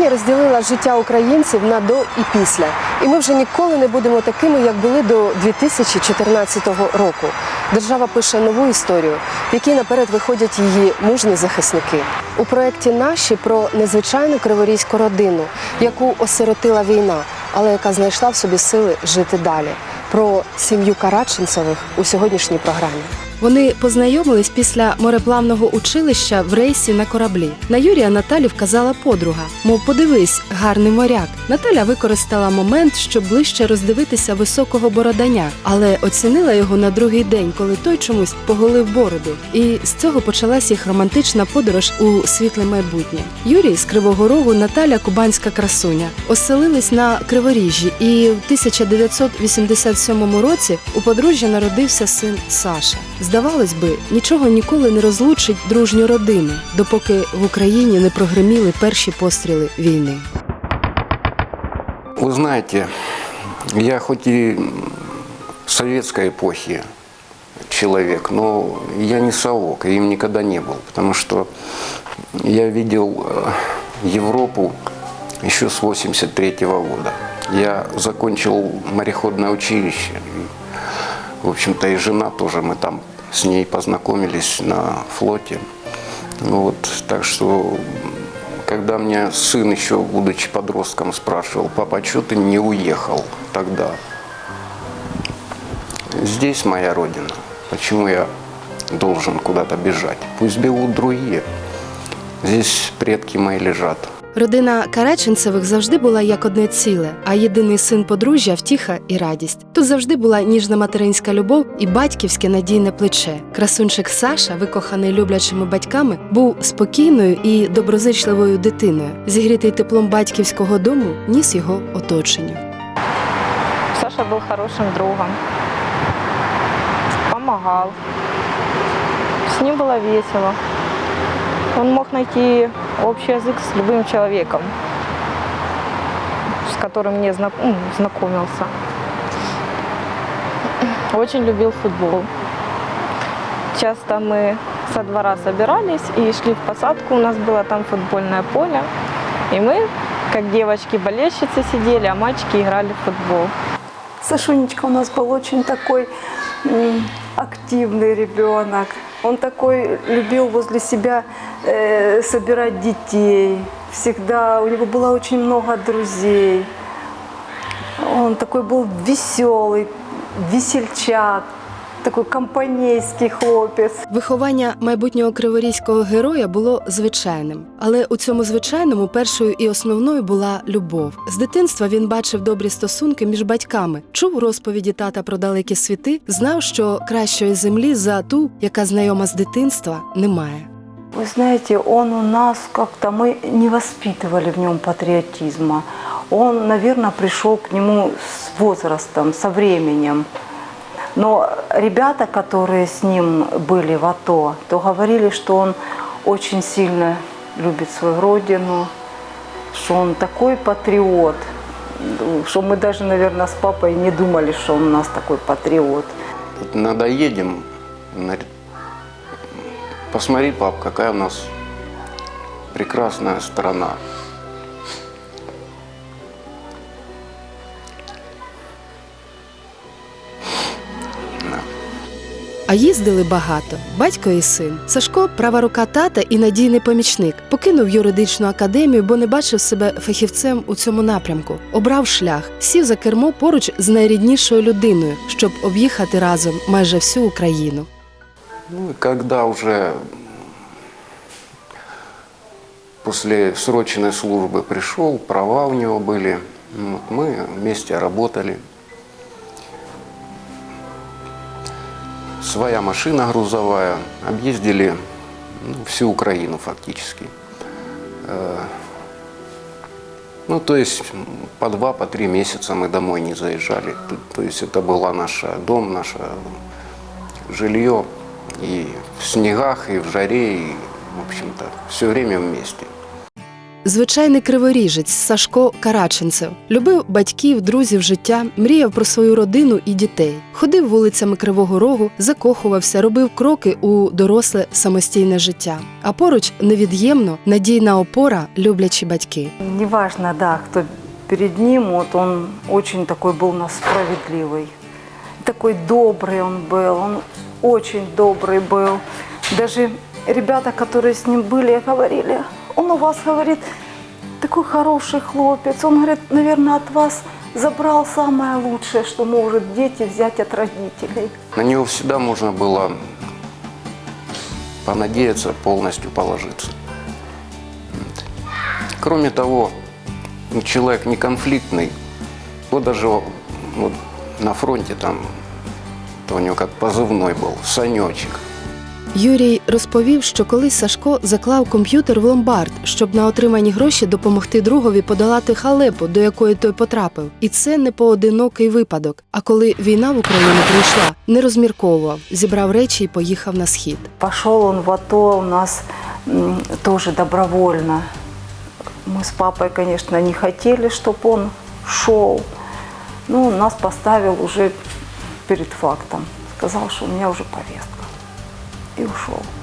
Війна розділила життя українців на до і після. І ми вже ніколи не будемо такими, як були до 2014 року. Держава пише нову історію, в якій наперед виходять її мужні захисники. У проєкті Наші про незвичайну криворізьку родину, яку осиротила війна, але яка знайшла в собі сили жити далі. Про сім'ю Караченцевих у сьогоднішній програмі. Вони познайомились після мореплавного училища в рейсі на кораблі. На Юрія Наталі вказала подруга. Мов, подивись, гарний моряк. Наталя використала момент, щоб ближче роздивитися високого бороданя, але оцінила його на другий день, коли той чомусь поголив бороду. І з цього почалась їх романтична подорож у світле майбутнє. Юрій з Кривого Рогу, Наталя Кубанська красуня. Оселились на Криворіжжі, і в 1987 році у подружжя народився син Саша. Здавалось би, нічого ніколи не розлучить дружню родину, допоки в Україні не прогреміли перші постріли війни. Вы знаете, я хоть и советской эпохи человек, но я не совок, и им никогда не был, потому что я видел э, Европу еще с 83 года. Я закончил мореходное училище, и, в общем-то, и жена тоже, мы там с ней познакомились на флоте. Вот, так что когда мне сын еще, будучи подростком, спрашивал, папа, а что ты не уехал тогда? Здесь моя родина. Почему я должен куда-то бежать? Пусть бегут другие. Здесь предки мои лежат. Родина Караченцевих завжди була як одне ціле, а єдиний син подружжя втіха і радість. Тут завжди була ніжна материнська любов і батьківське надійне плече. Красунчик Саша, викоханий люблячими батьками, був спокійною і доброзичливою дитиною. Зігрітий теплом батьківського дому ніс його оточенню. Саша был хорошим другом, помогал. С ним было весело. Найти общий язык с любым человеком, с которым не м, знакомился. Очень любил футбол. Часто мы со двора собирались и шли в посадку. У нас было там футбольное поле. И мы, как девочки-болельщицы, сидели, а мальчики играли в футбол. Сашунечка у нас был очень такой активный ребенок. Он такой любил возле себя э, собирать детей. Всегда у него было очень много друзей. Он такой был веселый, весельчак, такой компанейский хлопец. Виховання майбутнього криворізького героя було звичайним, але у цьому звичайному першою і основною була любов. З дитинства він бачив добрі стосунки між батьками, чув розповіді тата про далекі світи, знав, що кращої землі за ту, яка знайома з дитинства, немає. Вы знаете, он у нас как-то, мы не воспитывали в нем патриотизма. Он, наверное, пришел к нему с возрастом, со временем. Но ребята, которые с ним были в АТО, то говорили, что он очень сильно любит свою родину, что он такой патриот, что мы даже, наверное, с папой не думали, что он у нас такой патриот. Вот Надоедем, на- посмотри, пап, какая у нас прекрасная страна. А їздили багато батько і син. Сашко, права рука тата і надійний помічник, покинув юридичну академію, бо не бачив себе фахівцем у цьому напрямку. Обрав шлях, сів за кермо поруч з найріднішою людиною, щоб об'їхати разом майже всю Україну. Ну и когда уже после срочной службы пришел, права у него были, ну, вот мы вместе работали. Своя машина грузовая, объездили ну, всю Украину фактически. Э, Ну, то есть по два, по три месяца мы домой не заезжали. То, есть это была наша дом, наше жилье. И в снегах, и в жаре, и, в общем-то, все время вместе. Звичайний криворіжець Сашко Караченцев любив батьків, друзів, життя, мріяв про свою родину і дітей. Ходив вулицями Кривого Рогу, закохувався, робив кроки у доросле самостійне життя. А поруч невід'ємно надійна опора, люблячі батьки. Неважно, да, кто перед ним, вот он очень такой был у нас справедливый. Такой добрый он был, он очень добрый был. Даже ребята, которые с ним были, говорили, Он у вас, говорит, такой хороший хлопец. Он, говорит, наверное, от вас забрал самое лучшее, что может дети взять от родителей. На него всегда можно было понадеяться, полностью положиться. Кроме того, ну, человек не конфликтный. Вот даже вот на фронте там, то у него как позывной был, Санечек. Юрій розповів, що колись Сашко заклав комп'ютер в ломбард, щоб на отримані гроші допомогти другові подолати халепу, до якої той потрапив. І це не поодинокий випадок. А коли війна в Україну прийшла, не розмірковував, зібрав речі і поїхав на схід. Пошел он в АТО у нас тоже добровольно. Мы с папой, конечно, не чтобы он шел. Но он нас поставил уже перед фактом. Сказал, что у меня уже повестка. И ушел.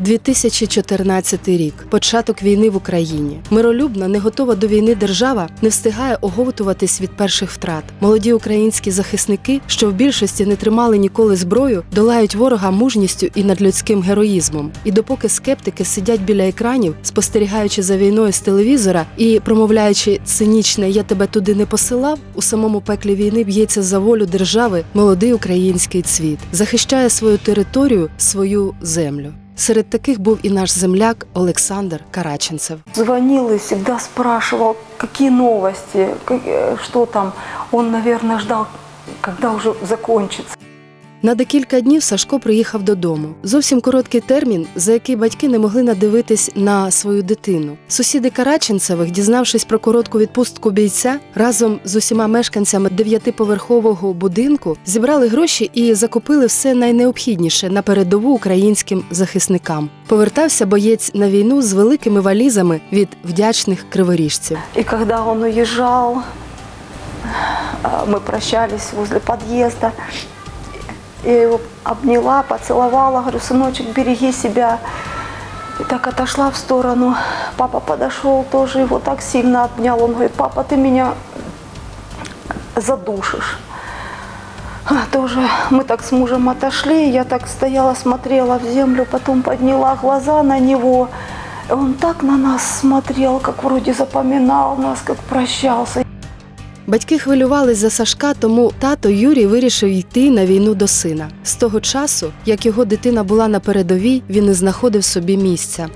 2014 рік початок війни в Україні. Миролюбна, не готова до війни держава не встигає оговтуватись від перших втрат. Молоді українські захисники, що в більшості не тримали ніколи зброю, долають ворога мужністю і надлюдським героїзмом. І допоки скептики сидять біля екранів, спостерігаючи за війною з телевізора і промовляючи цинічне Я тебе туди не посилав, у самому пеклі війни б'ється за волю держави молодий український цвіт, захищає свою територію, свою землю. Серед таких був і наш земляк Олександр Караченцев. Дзвонили, завжди спрашивав, які новості, що э, там. Он, мабуть, чекав, коли уже закончится. На декілька днів Сашко приїхав додому. Зовсім короткий термін, за який батьки не могли надивитись на свою дитину. Сусіди Караченцевих, дізнавшись про коротку відпустку бійця, разом з усіма мешканцями дев'ятиповерхового будинку зібрали гроші і закупили все найнеобхідніше на передову українським захисникам. Повертався боєць на війну з великими валізами від вдячних криворіжців. И когда он уезжал, а, мы прощались возле подъезда. Я его обняла, поцеловала, говорю, сыночек, береги себя. И так отошла в сторону. Папа подошел тоже, его так сильно обнял. Он говорит, папа, ты меня задушишь. Тоже мы так с мужем отошли, я так стояла, смотрела в землю, потом подняла глаза на него. Он так на нас смотрел, как вроде запоминал нас, как прощался. Батьки хвилювались за Сашка, тому тато Юрій вирішив йти на війну до сина. З того часу, як його дитина була на передовій, він не знаходив собі місця.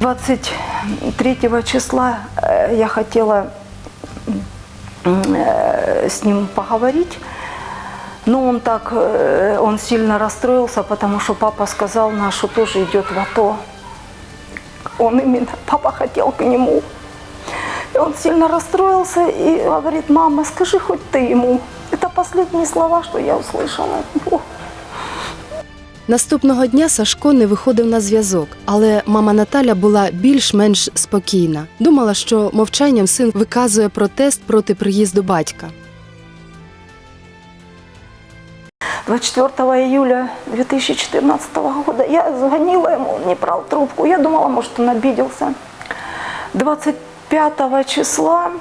23 числа э, я хотела м, э, с ним поговорить, но он так, э, он сильно расстроился, потому что папа сказал наш, что тоже идет в АТО. Он именно, папа хотел к нему. И он сильно расстроился и говорит, мама, скажи хоть ты ему. Это последние слова, что я услышала от него. Наступного дня Сашко не виходив на зв'язок, але мама Наталя була більш-менш спокійна. Думала, що мовчанням син виказує протест проти приїзду батька. 24 июля 2014 года я звонила ему, он не брал трубку. Я думала, может, он обиделся. 25 числа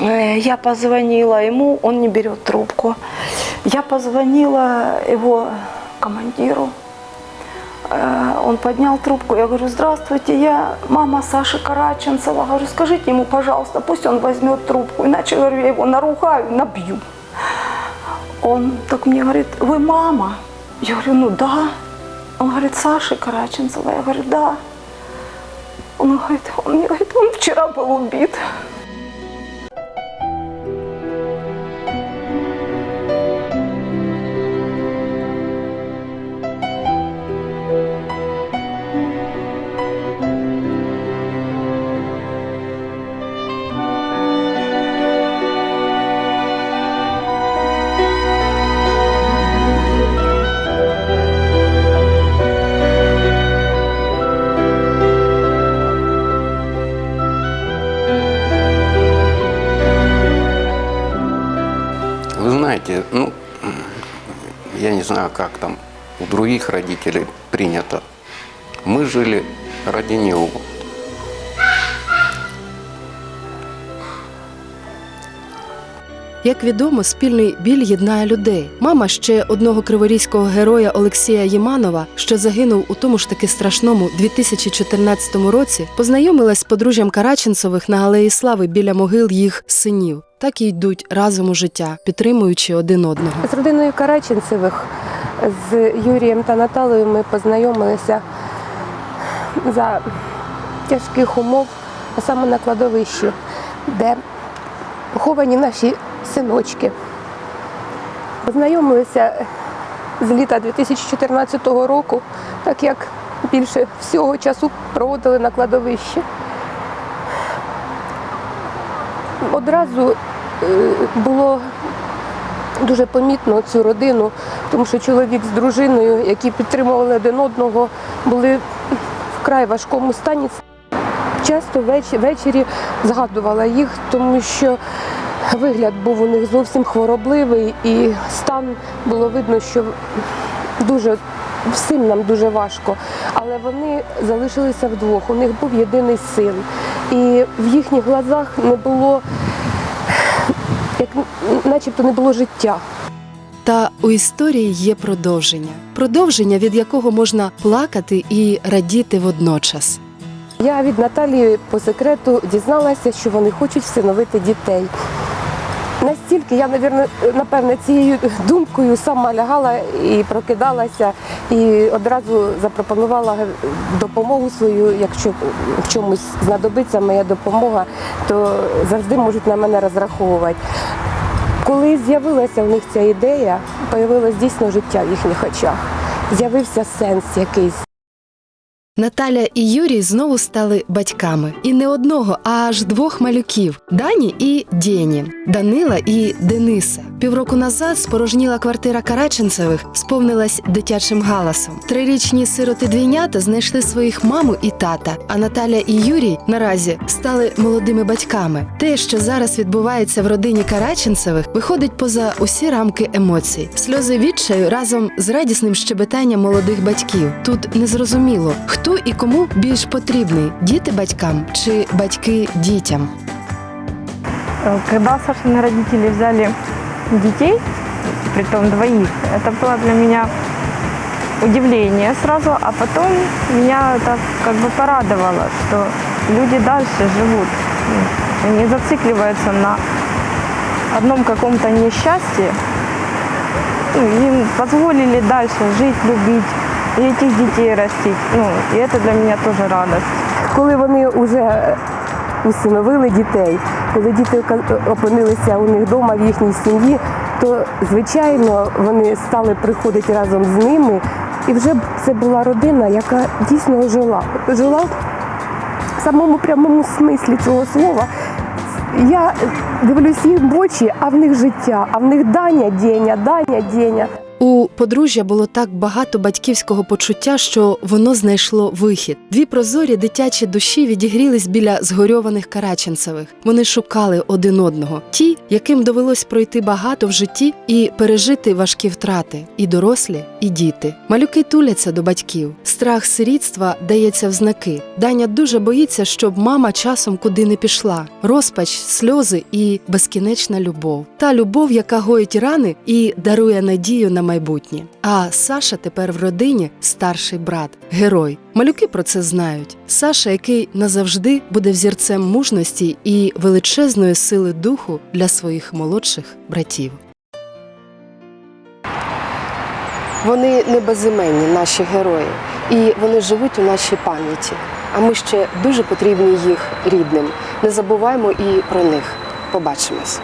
э, я позвонила ему, он не берет трубку. Я позвонила его командиру. Э, Он поднял трубку, я говорю, здравствуйте, я мама Саши Караченцева. Говорю, скажите ему, пожалуйста, пусть он возьмет трубку, иначе, говорю, я его наругаю, набью. Он так мне говорит, вы мама? Я говорю, ну да. Он говорит, Саши Караченцева. Я говорю, да. Он говорит, он мне говорит, он вчера был убит. Понимаете, ну, я не знаю, как там у других родителей принято. Мы жили ради него. Як відомо, спільний біль єднає людей. Мама ще одного криворізького героя Олексія Єманова, що загинув у тому ж таки страшному 2014 році, познайомилась з подружжям Караченцових на алеї Слави біля могил їх синів. Так і йдуть разом у життя, підтримуючи один одного. З родиною Караченцевих, з Юрієм та Наталею ми познайомилися за тяжких умов, а саме на кладовищі, де поховані наші синочки. Познайомилися з літа 2014 року, так як більше всього часу проводили на кладовищі. Одразу е, було дуже помітно цю родину, тому що чоловік з дружиною, які підтримували один одного, були вкрай важкому стані. Часто ввечері згадувала їх, тому що вигляд був у них зовсім хворобливий, і стан було видно, що дуже всім нам дуже важко. Але вони залишилися вдвох. У них був єдиний син. І в їхніх глазах не було, як начебто не було життя. Та у історії є продовження, продовження, від якого можна плакати і радіти водночас. Я від Наталії по секрету дізналася, що вони хочуть всиновити дітей. Настільки я, напевне, цією думкою сама лягала і прокидалася, і одразу запропонувала допомогу свою. Якщо в чомусь знадобиться моя допомога, то завжди можуть на мене розраховувати. Коли з'явилася в них ця ідея, появилось дійсно життя в їхніх очах. З'явився сенс якийсь. Наталя і Юрій знову стали батьками. І не одного, а аж двох малюків Дані і Дєні, Данила і Дениса. Півроку назад спорожніла квартира Караченцевих, сповнилась дитячим галасом. Трирічні сироти двійнята знайшли своїх маму і тата. А Наталя і Юрій наразі стали молодими батьками. Те, що зараз відбувається в родині Караченцевих, виходить поза усі рамки емоцій. Сльози відчаю разом з радісним щебетанням молодих батьків. Тут незрозуміло, хто і кому більш потрібний діти батькам чи батьки дітям. Э, Когда Сашины родители взяли детей, притом двоих, это было для меня удивление сразу, а потом меня это как бы порадовало, что люди дальше живут, ну, не зацикливаются на одном каком-то несчастье, ну, им позволили дальше жить, любить и этих детей растить. Ну, и это для меня тоже радость. Коли вони вже усиновили дітей, коли діти опинилися у них вдома в їхній сім'ї, то звичайно вони стали приходити разом з ними. І вже це була родина, яка дійсно жила. Жила в самому прямому смислі цього слова. Я дивлюсь їм в очі, а в них життя, а в них Даня Деня, Даня Деня. У подружжя було так багато батьківського почуття, що воно знайшло вихід. Дві прозорі дитячі душі відігрілись біля згорьованих караченцевих. Вони шукали один одного, ті, яким довелось пройти багато в житті і пережити важкі втрати, і дорослі, і діти. Малюки туляться до батьків. Страх сирітства дається в знаки. Даня дуже боїться, щоб мама часом куди не пішла. Розпач, сльози і безкінечна любов. Та любов, яка гоїть рани і дарує надію на майбутнє. А Саша тепер в родині старший брат, герой. Малюки про це знають. Саша, який назавжди буде взірцем мужності і величезної сили духу для своїх молодших братів. Вони не безіменні, наші герої, і вони живуть у нашій пам'яті. А ми ще дуже потрібні їх рідним. Не забуваємо і про них. Побачимось.